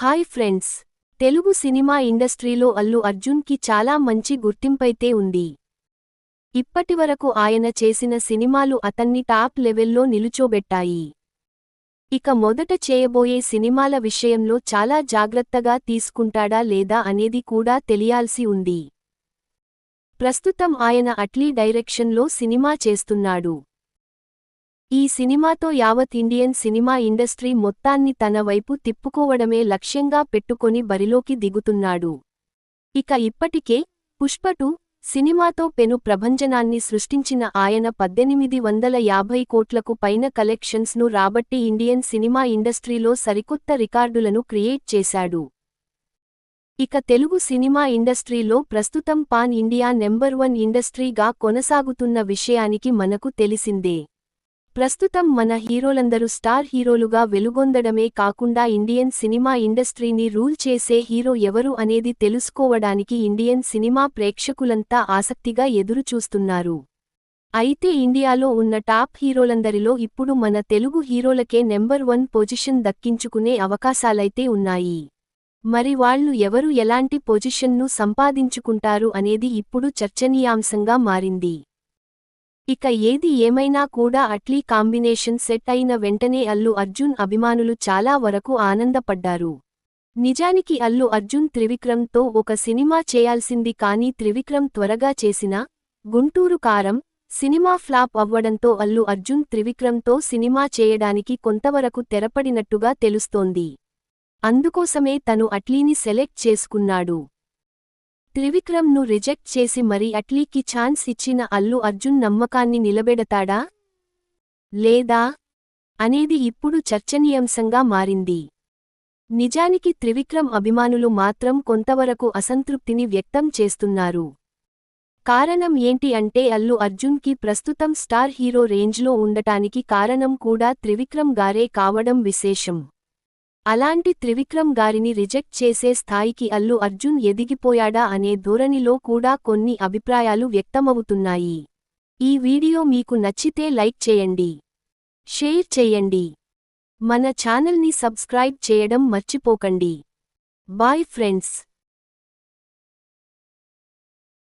Hi friends. Telugu cinema ఇండస్ట్రీలో అల్లు అర్జున్కి చాలా మంచి గుర్తింపైతే ఉంది. ఇప్పటివరకు ఆయన చేసిన సినిమాలు అతన్ని టాప్ లెవెల్లో నిలుచోబెట్టాయి. ఇక మొదట చేయబోయే సినిమాల విషయంలో చాలా జాగ్రత్తగా తీసుకుంటాడా లేదా అనేది కూడా తెలియాల్సి ఉంది. ప్రస్తుతం ఆయన అట్లీ డైరెక్షన్లో సినిమా చేస్తున్నాడు. ఈ సినిమాతో యావత్ ఇండియన్ సినిమా ఇండస్ట్రీ మొత్తాన్ని తన వైపు తిప్పుకోవడమే లక్ష్యంగా పెట్టుకొని బరిలోకి దిగుతున్నాడు. ఇక ఇప్పటికే పుష్పటు సినిమాతో పెను ప్రభంజనాన్ని సృష్టించిన ఆయన పద్దెనిమిది వందల యాభై కోట్లకు పైన కలెక్షన్స్ను రాబట్టి ఇండియన్ సినిమా ఇండస్ట్రీలో సరికొత్త రికార్డులను క్రియేట్ చేశాడు. ఇక తెలుగు సినిమా ఇండస్ట్రీలో ప్రస్తుతం పాన్ ఇండియా నెంబర్ వన్ ఇండస్ట్రీగా కొనసాగుతున్న విషయానికి మనకు తెలిసిందే. ప్రస్తుతం మన హీరోలందరూ స్టార్ హీరోలుగా వెలుగొందడమే కాకుండా ఇండియన్ సినిమా ఇండస్ట్రీని రూల్ చేసే హీరో ఎవరు అనేది తెలుసుకోవడానికి ఇండియన్ సినిమా ప్రేక్షకులంతా ఆసక్తిగా ఎదురుచూస్తున్నారు. అయితే ఇండియాలో ఉన్న టాప్ హీరోలందరిలో ఇప్పుడు మన తెలుగు హీరోలకే నెంబర్ వన్ పొజిషన్ దక్కించుకునే అవకాశాలైతే ఉన్నాయి. మరి వాళ్ళు ఎవరు ఎలాంటి పొజిషన్ను సంపాదించుకుంటారు అనేది ఇప్పుడు చర్చనీయాంశంగా మారింది. ఇక ఏది ఏమైనా కూడా అట్లీ కాంబినేషన్ సెట్ అయిన వెంటనే అల్లు అర్జున్ అభిమానులు చాలా వరకు ఆనందపడ్డారు. నిజానికి అల్లు అర్జున్ త్రివిక్రమ్తో ఒక సినిమా చేయాల్సింది కానీ త్రివిక్రమ్ త్వరగా చేసిన గుంటూరు కారం సినిమా ఫ్లాప్ అవ్వడంతో అల్లు అర్జున్ త్రివిక్రమ్తో సినిమా చేయడానికి కొంతవరకు తెరపడినట్టుగా తెలుస్తోంది. అందుకోసమే తను అట్లీని సెలెక్ట్ చేసుకున్నాడు. త్రివిక్రమ్ను రిజెక్ట్ చేసి మరి అట్లీకి ఛాన్స్ ఇచ్చిన అల్లు అర్జున్ నమ్మకాన్ని నిలబెడతాడా? లేదా? అనేది ఇప్పుడు చర్చనీయాంశంగా మారింది. నిజానికి త్రివిక్రమ్ అభిమానులు మాత్రం కొంతవరకు అసంతృప్తిని వ్యక్తం చేస్తున్నారు. కారణం ఏంటి అంటే అల్లు అర్జున్కి ప్రస్తుతం స్టార్ హీరో రేంజ్లో ఉండటానికి కారణం కూడా త్రివిక్రమ్ గారే కావడం విశేషం. అలాంటి త్రివిక్రమ్ గారిని రిజెక్ట్ చేసే స్థాయికి అల్లు అర్జున్ ఎదిగిపోయాడా అనే ధోరణిలో కూడా కొన్ని అభిప్రాయాలు వ్యక్తమవుతున్నాయి. ఈ వీడియో మీకు నచ్చితే లైక్ చేయండి. షేర్ చేయండి. మన ఛానల్ని సబ్స్క్రైబ్ చేయడం మర్చిపోకండి. Bye friends.